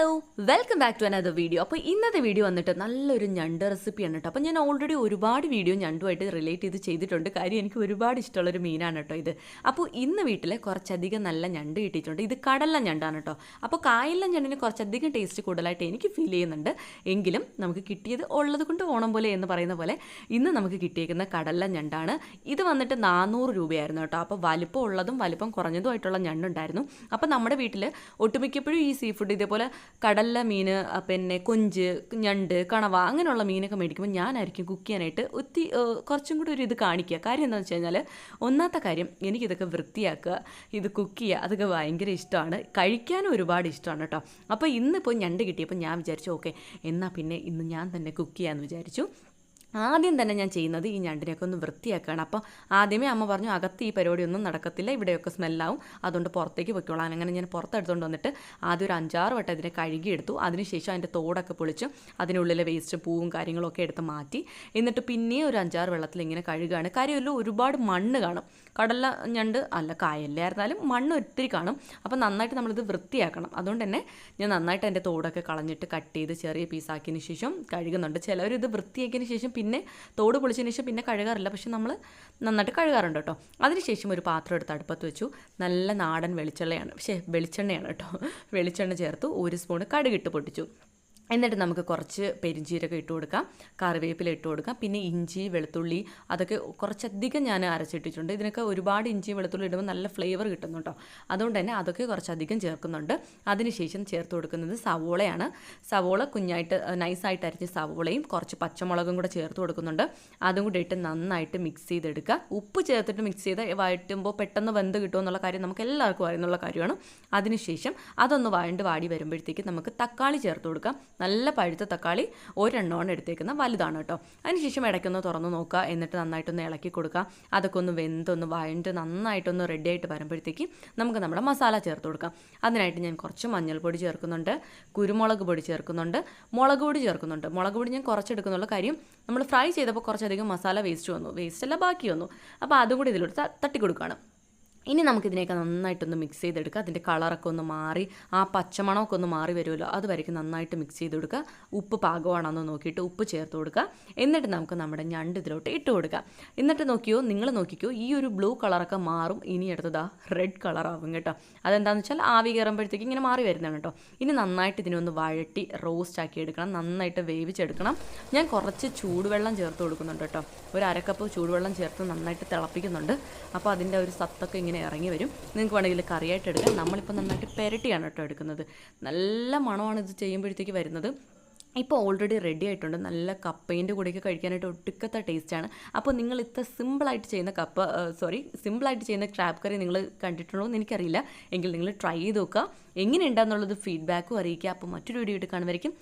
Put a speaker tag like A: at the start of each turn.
A: Hello welcome back to another video അപ്പോൾ ഇന്നത്തെ video വന്നിട്ട് നല്ലൊരു ഞണ്ട് റെസിപ്പിയാണ് കേട്ടോ അപ്പോൾ ഞാൻ ഓൾറെഡി ഒരുപാട് വീഡിയോ ഞണ്ടുമായിട്ട് റിലേറ്റ് ചെയ്ത് ചെയ്തിട്ടുണ്ട്. കാര്യം എനിക്ക് ഒരുപാട് ഇഷ്ടമുള്ളൊരു മീനാണ് കേട്ടോ ഇത്. അപ്പോൾ ഇന്ന് വീട്ടിൽ കുറച്ചധികം നല്ല ഞണ്ട് കിട്ടിയിട്ടുണ്ട്. ഇത് കടല ഞണ്ടാണ് കേട്ടോ അപ്പോൾ കായലിലെ ഞണ്ടിന് കുറച്ചധികം ടേസ്റ്റ് കൂടുതലായിട്ട് എനിക്ക് ഫീൽ ചെയ്യുന്നുണ്ട്. എങ്കിലും നമുക്ക് കിട്ടിയത് ഉള്ളത് കൊണ്ട് ഓണം പോലെ എന്ന് പറയുന്ന പോലെ ഇന്ന് നമുക്ക് കിട്ടിയേക്കുന്ന കടല ഞണ്ടാണ്. ഇത് വന്നിട്ട് നാനൂറ് രൂപയായിരുന്നു കേട്ടോ അപ്പോൾ വലിപ്പം ഉള്ളതും വലിപ്പം കുറഞ്ഞതുമായിട്ടുള്ള ഞണ്ടുണ്ടായിരുന്നു. അപ്പോൾ നമ്മുടെ വീട്ടിൽ ഒട്ടുമിക്കപ്പോഴും ഈ സീ ഫുഡ് ഇതേപോലെ കടലില മീൻ പിന്നെ കൊഞ്ച് ഞണ്ട് കണവ അങ്ങനെയുള്ള മീനൊക്കെ മേടിക്കുമ്പോൾ ഞാനായിരിക്കും കുക്ക് ചെയ്യാനായിട്ട് ഒത്തി കുറച്ചും കൂടി ഒരു ഇത് കാണിക്കുക. കാര്യം എന്താണെന്ന് വെച്ച് കഴിഞ്ഞാൽ ഒന്നാമത്തെ കാര്യം എനിക്കിതൊക്കെ വൃത്തിയാക്കുക ഇത് കുക്ക് ചെയ്യുക അതൊക്കെ ഭയങ്കര ഇഷ്ടമാണ്. കഴിക്കാനും ഒരുപാട് ഇഷ്ടമാണ് കേട്ടോ. അപ്പോൾ ഇന്നിപ്പോൾ ഞണ്ട് കിട്ടിയപ്പോൾ ഞാൻ വിചാരിച്ചു ഓക്കെ എന്നാൽ പിന്നെ ഇന്ന് ഞാൻ തന്നെ കുക്ക് ചെയ്യാമെന്ന് വിചാരിച്ചു. ആദ്യം തന്നെ ഞാൻ ചെയ്യുന്നത് ഈ ഞണ്ടിനെയൊക്കെ ഒന്ന് വൃത്തിയാക്കുകയാണ് അപ്പോൾ ആദ്യമേ അമ്മ പറഞ്ഞു അകത്ത് ഈ പരിപാടിയൊന്നും നടക്കത്തില്ല ഇവിടെയൊക്കെ സ്മെല്ലാവും. അതുകൊണ്ട് പുറത്തേക്ക് പൊയ്ക്കോളാം. അങ്ങനെ ഞാൻ പുറത്തെടുത്തുകൊണ്ട് വന്നിട്ട് ആദ്യം ഒരു അഞ്ചാറ് വട്ടം ഇതിനെ കഴുകിയെടുത്തു. അതിനുശേഷം അതിന്റെ തോടൊക്കെ പൊളിച്ചു അതിനുള്ളിലെ വേസ്റ്റ് പൂവും കാര്യങ്ങളൊക്കെ എടുത്ത് മാറ്റി. എന്നിട്ട് പിന്നെയും ഒരു അഞ്ചാറ് വെള്ളത്തിൽ ഇങ്ങനെ കഴുകുകയാണ് കാര്യമല്ലോ ഒരുപാട് മണ്ണ് കാണും. കടല ഞണ്ട് അല്ല കായല്ലായിരുന്നാലും മണ്ണ് ഒത്തിരി കാണും. അപ്പോൾ നന്നായിട്ട് നമ്മളിത് വൃത്തിയാക്കണം. അതുകൊണ്ട് തന്നെ ഞാൻ നന്നായിട്ട് എന്റെ തോടൊക്കെ കളഞ്ഞിട്ട് കട്ട് ചെയ്ത് ചെറിയ പീസാക്കിയതിന് ശേഷം കഴുകുന്നുണ്ട്. ഇത് വൃത്തിയാക്കിയതിന് ശേഷം പിന്നെ തോട് പൊളിച്ചതിന് ശേഷം പിന്നെ കഴുകാറില്ല. പക്ഷെ നമ്മൾ നന്നായിട്ട് കഴുകാറുണ്ട് കേട്ടോ. അതിനുശേഷം ഒരു പാത്രം എടുത്ത് അടുപ്പത്ത് വെച്ചു. നല്ല നാടൻ വെളിച്ചെണ്ണയാണ്. പക്ഷേ വെളിച്ചെണ്ണയാണ് കേട്ടോ. വെളിച്ചെണ്ണ ചേർത്ത് ഒരു സ്പൂൺ കടുകിട്ട് പൊട്ടിച്ചു. എന്നിട്ട് നമുക്ക് കുറച്ച് പെരിഞ്ചീരകം ഇട്ട് കൊടുക്കാം കറിവേപ്പില ഇട്ട് കൊടുക്കാം പിന്നെ ഇഞ്ചി വെളുത്തുള്ളി അതൊക്കെ കുറച്ചധികം ഞാൻ അരച്ചിട്ടിട്ടുണ്ട്. ഇതിനൊക്കെ ഒരുപാട് ഇഞ്ചി വെളുത്തുള്ളി ഇടുമ്പോൾ നല്ല ഫ്ലേവർ കിട്ടുന്നുണ്ടോ? അതുകൊണ്ട് തന്നെ അതൊക്കെ കുറച്ചധികം ചേർക്കുന്നുണ്ട്. അതിനുശേഷം ചേർത്ത് കൊടുക്കുന്നത് സവോളയാണ്. സവോള കുഞ്ഞായിട്ട് നൈസായിട്ട് അരച്ച് സവോളയും കുറച്ച് പച്ചമുളകും കൂടെ ചേർത്ത് കൊടുക്കുന്നുണ്ട്. അതും കൂടെ ഇട്ട് നന്നായിട്ട് മിക്സ് ചെയ്തെടുക്കുക. ഉപ്പ് ചേർത്തിട്ട് മിക്സ് ചെയ്ത് വഴറ്റുമ്പോൾ പെട്ടെന്ന് വെന്ത് കിട്ടുമെന്നുള്ള കാര്യം നമുക്ക് എല്ലാവർക്കും അറിയുന്നുള്ള കാര്യമാണ്. അതിനുശേഷം അതൊന്ന് വഴണ്ട് വാടി വരുമ്പോഴത്തേക്ക് നമുക്ക് തക്കാളി ചേർത്ത് കൊടുക്കാം. നല്ല പഴുത്ത തക്കാളി ഒരെണ്ണമാണ് എടുത്തേക്കുന്നത്. വലുതാണ് കേട്ടോ. അതിനുശേഷം ഇടയ്ക്കൊന്ന് തുറന്ന് നോക്കുക. എന്നിട്ട് നന്നായിട്ടൊന്ന് ഇളക്കി കൊടുക്കുക. അതൊക്കെ ഒന്ന് വെന്തൊന്ന് വഴണ്ട് നന്നായിട്ടൊന്ന് റെഡി ആയിട്ട് വരുമ്പോഴത്തേക്ക് നമുക്ക് നമ്മുടെ മസാല ചേർത്ത് കൊടുക്കാം. അതിനായിട്ട് ഞാൻ കുറച്ച് മഞ്ഞൾപ്പൊടി ചേർക്കുന്നുണ്ട്. കുരുമുളക് പൊടി ചേർക്കുന്നുണ്ട്. മുളക് പൊടി ചേർക്കുന്നുണ്ട്. മുളക് പൊടി ഞാൻ കുറച്ചെടുക്കുന്നുള്ള കാര്യം നമ്മൾ ഫ്രൈ ചെയ്തപ്പോൾ കുറച്ചധികം മസാല വേസ്റ്റ് വന്നു. വേസ്റ്റ് അല്ല ബാക്കി വന്നു. അപ്പോൾ അതും കൂടി ഇതിലൂടെ തട്ടി കൊടുക്കുകയാണ് ഇനി നമുക്കിതിനെയൊക്കെ നന്നായിട്ടൊന്ന് മിക്സ് ചെയ്തെടുക്കുക. അതിന്റെ കളറൊക്കെ ഒന്ന് മാറി ആ പച്ചമണമൊക്കെ ഒന്ന് മാറി വരുമല്ലോ അതുവരേക്കും നന്നായിട്ട് മിക്സ് ചെയ്ത് കൊടുക്കുക. ഉപ്പ് പാകമാണെന്ന് നോക്കിയിട്ട് ഉപ്പ് ചേർത്ത് കൊടുക്കുക. എന്നിട്ട് നമുക്ക് നമ്മുടെ ഞണ്ട് ഇതിലോട്ട് ഇട്ട് കൊടുക്കുക. എന്നിട്ട് നോക്കിയോ നിങ്ങൾ നോക്കിക്കോ ഈ ഒരു ബ്ലൂ കളറൊക്കെ മാറും. ഇനി അടുത്തതാ റെഡ് കളറാവും കേട്ടോ. അതെന്താണെന്ന് വെച്ചാൽ ആവി കയറുമ്പോഴത്തേക്ക് ഇങ്ങനെ മാറി വരുന്നതാണ് കേട്ടോ. ഇനി നന്നായിട്ട് ഇതിനെ ഒന്ന് വഴട്ടി റോസ്റ്റ് ആക്കി എടുക്കണം. നന്നായിട്ട് വേവിച്ചെടുക്കണം. ഞാൻ കുറച്ച് ചൂടുവെള്ളം ചേർത്ത് കൊടുക്കുന്നുണ്ട് കേട്ടോ. ഒരു അരക്കപ്പ് ചൂടുവെള്ളം ചേർത്ത് നന്നായിട്ട് തിളപ്പിക്കുന്നുണ്ട്. അപ്പോൾ അതിന്റെ ഒരു സത്തൊക്കെ ഇറങ്ങി വരും. നിങ്ങൾക്ക് വേണമെങ്കിൽ കറിയായിട്ട് എടുക്കാം. നമ്മളിപ്പോൾ നന്നായിട്ട് പെരട്ടിയാണ് കേട്ടോ എടുക്കുന്നത്. നല്ല മണമാണ് ഇത് ചെയ്യുമ്പോഴത്തേക്ക് വരുന്നത്. ഇപ്പോൾ ഓൾറെഡി റെഡി ആയിട്ടുണ്ട്. നല്ല കപ്പേന്റെ കൂടെയൊക്കെ കഴിക്കാനായിട്ട് ഒട്ടുക്കത്തെ ടേസ്റ്റാണ് അപ്പോൾ നിങ്ങൾ ഇത്ര സിമ്പിളായിട്ട് ചെയ്യുന്ന കപ്പ സോറി സിമ്പിളായിട്ട് ചെയ്യുന്ന ക്രാബ് കറി നിങ്ങൾ കണ്ടിട്ടുണ്ടോ എന്ന് എനിക്കറിയില്ല. എങ്കിൽ നിങ്ങൾ ട്രൈ ചെയ്ത് നോക്കുക. എങ്ങനെയുണ്ടെന്നുള്ളത് ഫീഡ്ബാക്കും അറിയിക്കുക. അപ്പോൾ മറ്റൊരു വീഡിയോ ഇട്ട് കാണുമായിരിക്കും